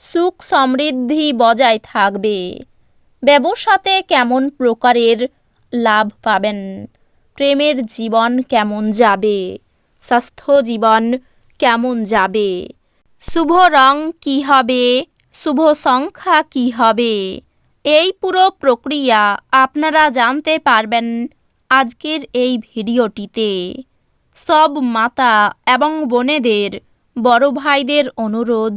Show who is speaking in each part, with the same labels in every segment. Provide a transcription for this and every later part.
Speaker 1: সুখ সমৃদ্ধি বজায় থাকবে। ব্যবসাতে কেমন প্রকারের লাভ পাবেন? প্রেমের জীবন কেমন যাবে? স্বাস্থ্য জীবন কেমন যাবে? শুভ রং কী হবে? শুভ সংখ্যা কী হবে? এই পুরো প্রক্রিয়া আপনারা জানতে পারবেন আজকের এই ভিডিওটিতে। সব মাতা এবং বোনেদের, বড় ভাইদের অনুরোধ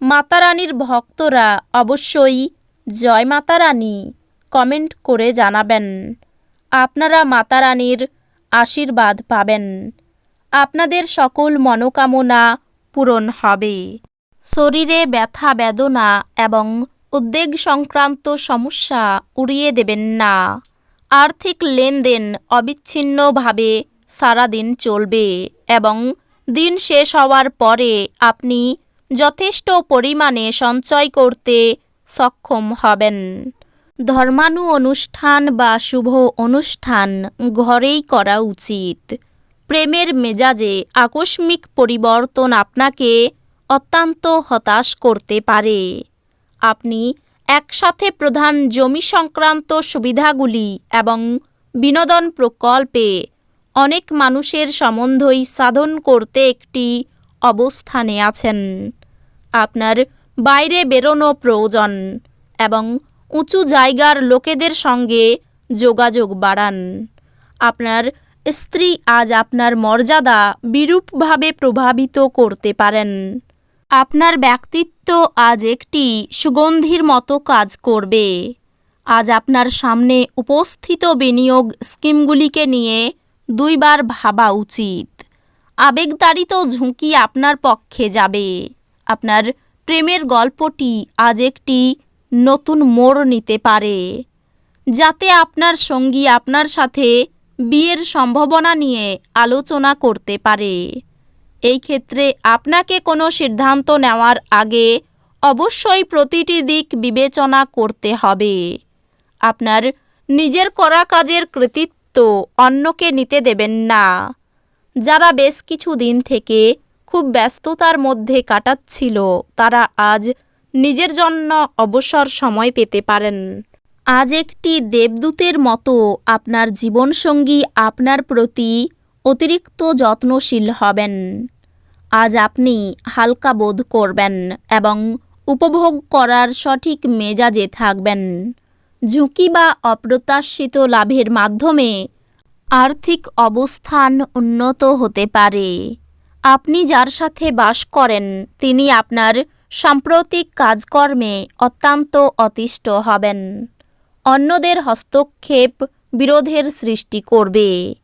Speaker 1: মাতারানীর ভক্তরা অবশ্যই জয় মাতারানী কমেন্ট করে জানাবেন। আপনারা মাতারানীর আশীর্বাদ পাবেন। আপনাদের সকল মনোকামনা পূরণ হবে। শরীরে ব্যথা, বেদনা এবং উদ্বেগ সংক্রান্ত সমস্যা উড়িয়ে দেবেন না। আর্থিক লেনদেন অবিচ্ছিন্নভাবে সারাদিন চলবে এবং দিন শেষ হওয়ার পরে আপনি যথেষ্ট পরিমাণে সঞ্চয় করতে সক্ষম হবেন। ধর্মানু অনুষ্ঠান বা শুভ অনুষ্ঠান ঘরেই করা উচিত। প্রেমের মেজাজে আকস্মিক পরিবর্তন আপনাকে অত্যন্ত হতাশ করতে পারে। আপনি একসাথে প্রধান জমি সংক্রান্ত সুবিধাগুলি এবং বিনোদন প্রকল্পে অনেক মানুষের সম্বন্ধই সাধন করতে একটি অবস্থানে আছেন। আপনার বাইরে বেরোনো প্রয়োজন এবং উঁচু জায়গার লোকেদের সঙ্গে যোগাযোগ বাড়ান। আপনার স্ত্রী আজ আপনার মর্যাদা বিরূপভাবে প্রভাবিত করতে পারেন। আপনার ব্যক্তিত্ব আজ একটি সুগন্ধির মতো কাজ করবে। আজ আপনার সামনে উপস্থিত বিনিয়োগ স্কিমগুলিকে নিয়ে দুইবার ভাবা উচিত। আবেগতাড়িত ঝুঁকি আপনার পক্ষে যাবে। আপনার প্রেমের গল্পটি আজ একটি নতুন মোড় নিতে পারে, যাতে আপনার সঙ্গী আপনার সাথে বিয়ের সম্ভাবনা নিয়ে আলোচনা করতে পারে। এই ক্ষেত্রে আপনাকে কোনো সিদ্ধান্ত নেওয়ার আগে অবশ্যই প্রতিটি দিক বিবেচনা করতে হবে। আপনার নিজের করা কাজের কৃতিত্ব অন্যকে নিতে দেবেন না। যারা বেশ কিছু দিন থেকে খুব ব্যস্ততার মধ্যে কাটাচ্ছিল। তারা আজ নিজের জন্য অবসর সময় পেতে পারেন। আজ একটি দেবদূতের মতো আপনার জীবনসঙ্গী আপনার প্রতি অতিরিক্ত যত্নশীল হবেন। আজ আপনি হালকা বোধ করবেন এবং উপভোগ করার সঠিক মেজাজে থাকবেন। ঝুঁকি বা অপ্রত্যাশিত লাভের মাধ্যমে আর্থিক অবস্থান উন্নত হতে পারে। আপনি যার সাথে বাস করেন, তিনি আপনার সাম্প্রতিক কাজকর্মে অত্যন্ত অতিষ্ঠ হবেন। অন্যদের হস্তক্ষেপ বিরোধের সৃষ্টি করবে।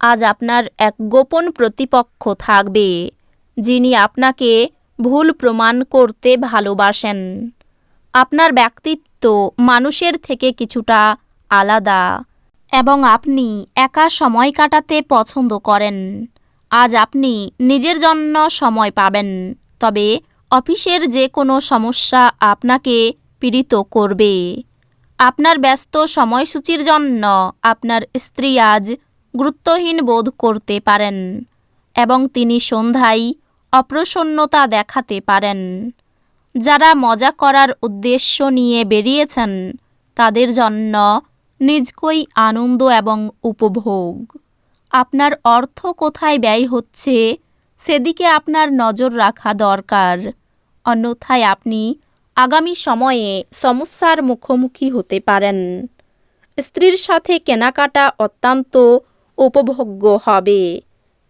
Speaker 1: আজ আপনার এক গোপন প্রতিপক্ষ থাকবে, যিনি আপনাকে ভুল প্রমাণ করতে ভালোবাসেন। আপনার ব্যক্তিত্ব মানুষের থেকে কিছুটা আলাদা এবং আপনি একা সময় কাটাতে পছন্দ করেন। আজ আপনি নিজের জন্য সময় পাবেন। তবে অফিসের যে কোনো সমস্যা আপনাকে পীড়িত করবে। আপনার ব্যস্ত সময়সূচির জন্য আপনার স্ত্রী আজ গুরুত্বহীন বোধ করতে পারেন এবং তিনি সন্ধ্যায় অপ্রসন্নতা দেখাতে পারেন। যারা মজা করার উদ্দেশ্য নিয়ে বেরিয়েছেন, তাদের জন্য নিজকই আনন্দ এবং উপভোগ। আপনার অর্থ কোথায় ব্যয় হচ্ছে, সেদিকে আপনার নজর রাখা দরকার। অন্যথায় আপনি আগামী সময়ে সমস্যার মুখোমুখি হতে পারেন। স্ত্রীর সাথে কেনাকাটা অত্যন্ত উপভোগ্য হবে।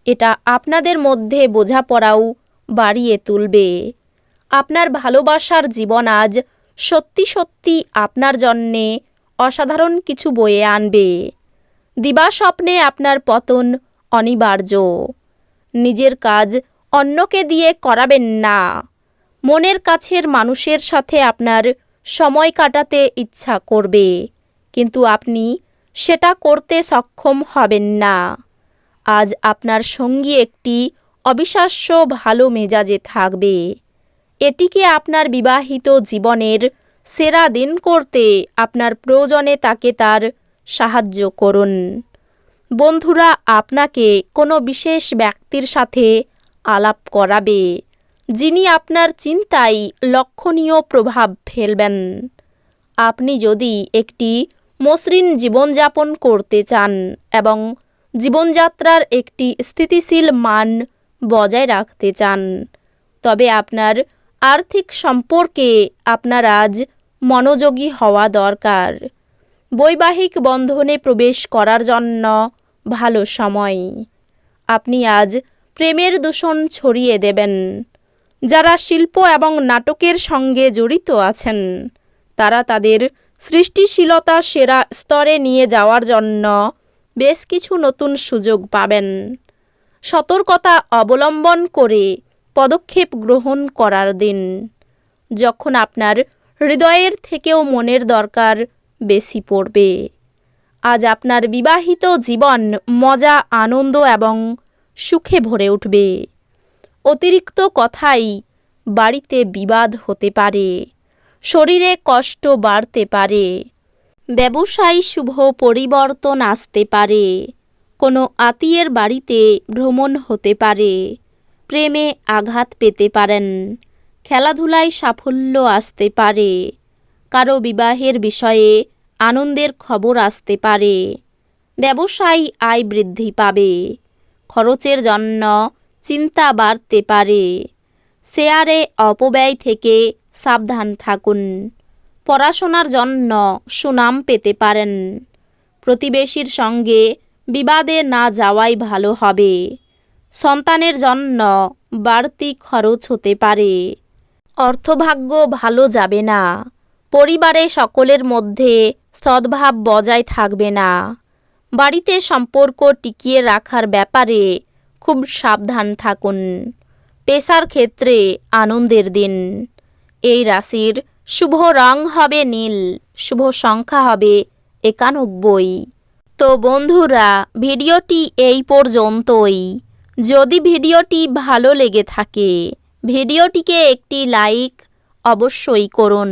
Speaker 1: এটা আপনাদের মধ্যে বোঝাপড়াও বাড়িয়ে তুলবে। আপনার ভালোবাসার জীবন আজ সত্যি সত্যি আপনার জন্যে অসাধারণ কিছু বয়ে আনবে। দিবা স্বপ্নে আপনার পতন অনিবার্য। নিজের কাজ অন্যকে দিয়ে করাবেন না। মনের কাছের মানুষের সাথে আপনার সময় কাটাতে ইচ্ছা করবে, কিন্তু আপনি সেটা করতে সক্ষম হবেন না। আজ আপনার সঙ্গী একটি অবিশ্বাস্য ভালো মেজাজে থাকবে। এটিকে আপনার বিবাহিত জীবনের সেরা দিন করতে আপনার প্রয়োজনে তাকে তার সাহায্য করুন। বন্ধুরা, আপনাকে কোনো বিশেষ ব্যক্তির সাথে আলাপ করাবে, যিনি আপনার চিন্তায় লক্ষণীয় প্রভাব ফেলবেন। আপনি যদি একটি মসৃণ জীবনযাপন করতে চান এবং জীবনযাত্রার একটি স্থিতিশীল মান বজায় রাখতে চান, তবে আপনার আর্থিক সম্পর্কে আপনার আজ মনোযোগী হওয়া দরকার। বৈবাহিক বন্ধনে প্রবেশ করার জন্য ভালো সময়। আপনি আজ প্রেমের দূষণ ছড়িয়ে দেবেন। যারা শিল্প এবং নাটকের সঙ্গে জড়িত আছেন, তারা তাদের সৃষ্টিশীলতা সেরা স্তরে নিয়ে যাওয়ার জন্য বেশ কিছু নতুন সুযোগ পাবেন। সতর্কতা অবলম্বন করে পদক্ষেপ গ্রহণ করার দিন। যখন আপনার হৃদয়ের থেকেও মনের দরকার বেশি পড়বে। আজ আপনার বিবাহিত জীবন মজা, আনন্দ এবং সুখে ভরে উঠবে। অতিরিক্ত কথাই বাড়িতে বিবাদ হতে পারে, শরীরে কষ্ট বাড়তে পারে, ব্যবসায় শুভ পরিবর্তন আসতে পারে, কোনো আত্মীয়ের বাড়িতে ভ্রমণ হতে পারে, প্রেমে আঘাত পেতে পারেন, খেলাধুলায় সাফল্য আসতে পারে, কারও বিবাহের বিষয়ে আনন্দের খবর আসতে পারে। ব্যবসায়ী আয় বৃদ্ধি পাবে। খরচের জন্য চিন্তা বাড়তে পারে। শেয়ারে অপব্যয় থেকে সাবধান থাকুন। পড়াশোনার জন্য সুনাম পেতে পারেন। প্রতিবেশীর সঙ্গে বিবাদে না যাওয়াই ভালো হবে। সন্তানের জন্য বাড়তি খরচ হতে পারে। অর্থভাগ্য ভালো যাবে না। পরিবারে সকলের মধ্যে সদ্ভাব বজায় থাকবে না। বাড়িতে সম্পর্ক টিকিয়ে রাখার ব্যাপারে খুব সাবধান থাকুন। পেশার ক্ষেত্রে আনন্দের দিন। এই রাশির শুভ রং হবে নীল, শুভ সংখ্যা হবে একানব্বই। তো বন্ধুরা, ভিডিওটি এই পর্যন্তই। যদি ভিডিওটি ভালো লেগে থাকে, ভিডিওটিকে একটি লাইক অবশ্যই করুন।